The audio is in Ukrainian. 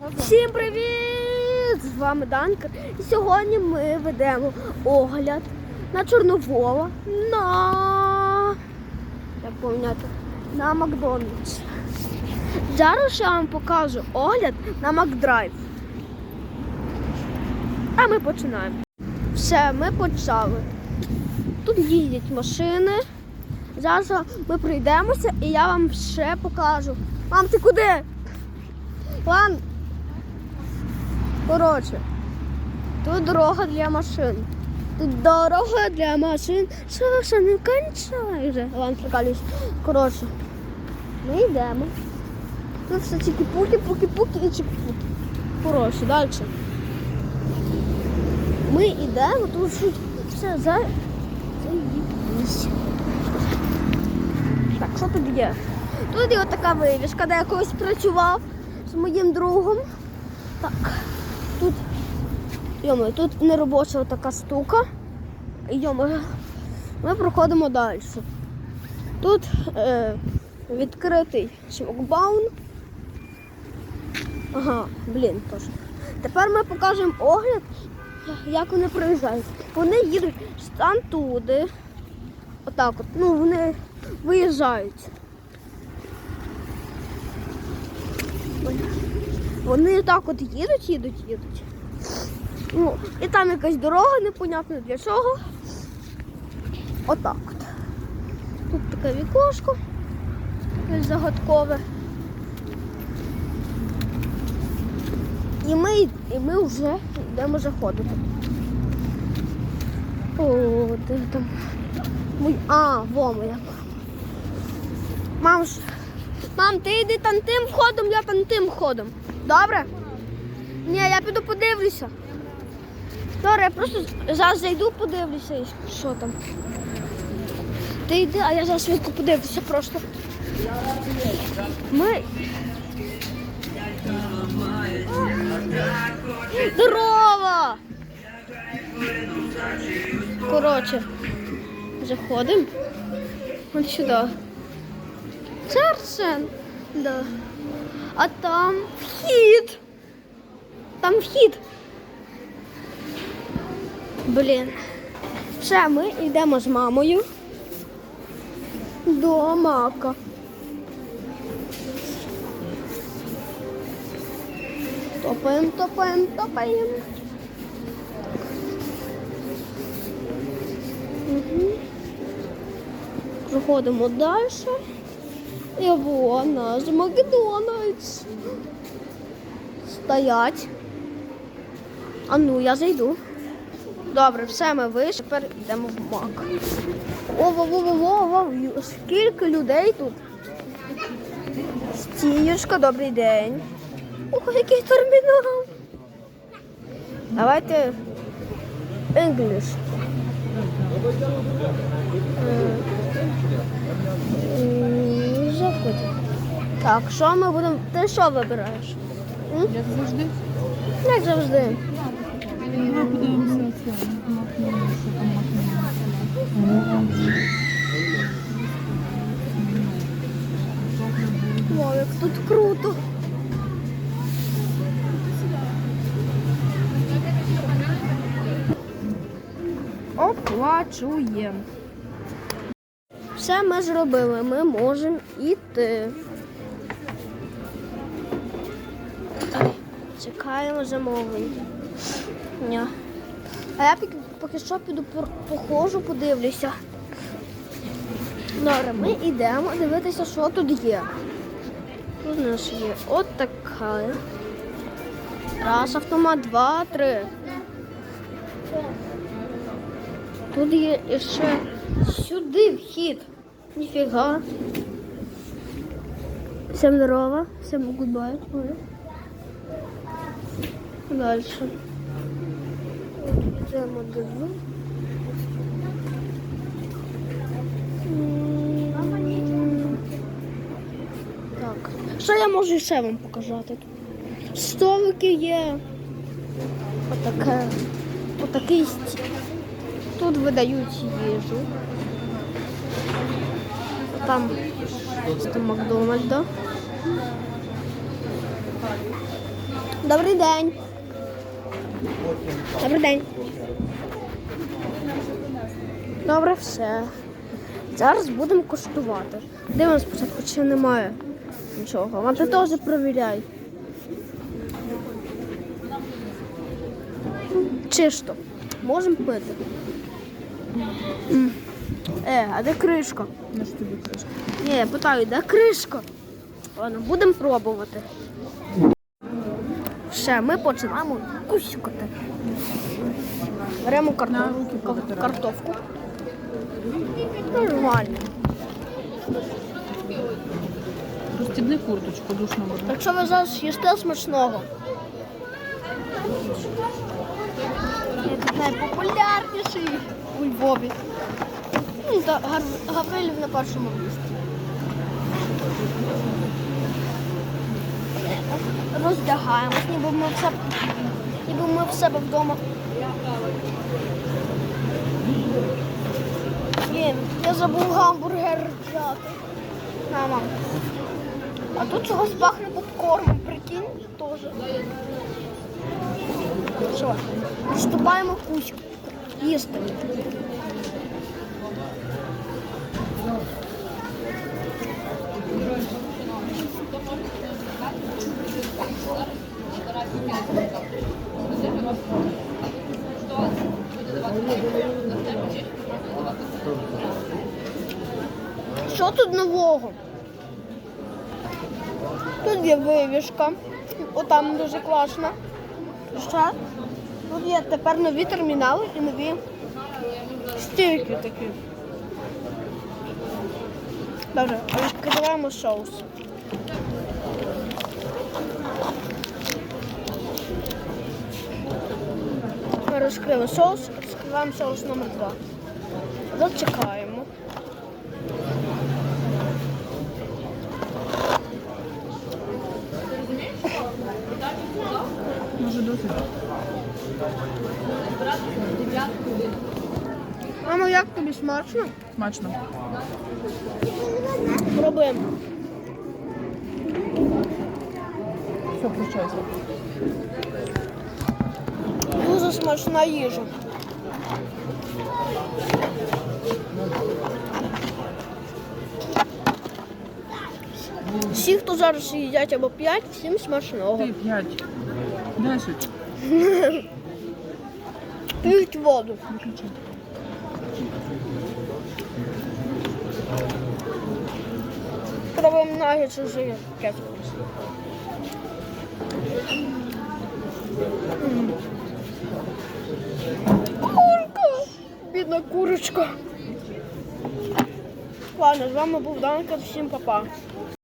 Всім привіт! З вами Данка. І сьогодні ми ведемо огляд на Чорновола на як поміняти на Макдональдс. Зараз я вам покажу огляд на Макдрайв. А ми починаємо. Все, ми почали. Тут їздять машини. Зараз ми пройдемося і я вам ще покажу. Мам, ти куди? Ладно. Коротше, тут дорога для машин. Тут дорога для машин. Що, що не кончай вже? Ладно, прикалююсь. Коротше, ми йдемо. Тут все тільки пуки, пуки, пуки і чики-пуки. Коротше, далі. Ми йдемо, тут все за. Заїбись. Так, що тут є? Тут є така вивіска, де я колись працював з моїм другом. Так, тут, йомо, тут неробоча така штука. Йомо, ми проходимо далі. Тут е, відкритий шмокбаун. Ага, блін, теж. Тепер ми покажемо огляд, як вони проїжджають. Вони їдуть стан туди. Отак от. Ну, вони виїжджають. Вони так от їдуть, їдуть, їдуть. Ну, і там якась дорога, непонятно для чого. Отак от. Тут таке вікошко загадкове. І ми, і ми вже йдемо заходити. О, де там? А, во моя. Мам, мам, ти йди там тим входом, я там тим входом. Добре? Ні, я піду подивлюся. Добре, я просто зараз зайду, подивлюся, і що там. Ти йди, а я зараз швидко подивлюся просто. Ми. Здорово! Коротше, заходимо. Ось сюди. Церцен. Да. А там вхід. Там вхід. Блін. Все, ми йдемо з мамою до мака. Топаємо, топаємо, топаємо. Угу. Проходимо далі. І вон наш Макдональдс. Стоять. А ну, я зайду. Добре, все, ми вийшли, тепер йдемо в мак. Ого-го-го-го, скільки людей тут. Стіюшка, добрий день. Ого, який термінал. Давайте English. Е, Заходь. Так, що ми будемо. Ти що вибираєш? М? Як завжди. Як завжди. Подивимося макнемо. Вау, як тут круто. Оплачуємо. Все ми зробили, ми можемо йти. Чекаємо замовлення. А я поки, що піду походжу, подивлюся. Добре, ми йдемо дивитися, що тут є. Тут у нас є от така. Раз, автомат, два, три. Тут є ще сюди вхід. Ніфіга. Всім здорово, всім гудбай. Далі. Йдемо диву. Так. Що я можу ще вам показати? Столики є. Отаке. Отакий стіл. Тут видають їжу. Там, там Макдональда. Добрий день. Добрий день. Добре, все. Зараз будемо коштувати. Дивимось спочатку, чи немає нічого. А ти теж провіряй. Чисто. Можемо пити. Е, а де кришка? Що тобі кришка? Ні, я питаю, де кришка? Ладно, будемо пробувати. Все, ми починаємо кусюкати. Беремо На картоф... руки повитирай. картопку. Нормально. Розстібни курточку, душно буде. Якщо ви зараз їсте смачного. Це найпопулярніший у Львові. Ну, та Гав- Гаврилів на першому місці. Роздягаємось, ніби ми в себе, ніби ми в себе вдома. Блін, я забув гамбургер взяти. На, мам. А тут чогось пахне попкормом, прикинь, теж. Що? Приступаємо кучку. Їсти. Що тут нового? Тут є вивішка. Отам дуже класно. Що? Тут є тепер нові термінали і нові стійки такі. Добре, розкриваємо соус. Ми розкрили соус, розкриваємо соус номер 2 Зачекаємо. Може досить. Мамо, як тобі смачно? Смачно. Пробуємо. Все, прощайся. Дуже смачна їжа. Всі, хто зараз їдять або п'ять, всім смачного. Ти п'ять. Десять. П'ють воду. Пробуємо уже кетчуп. М. Курка! Бідна курочка. Ладно, з вами був Данка, всім па-па.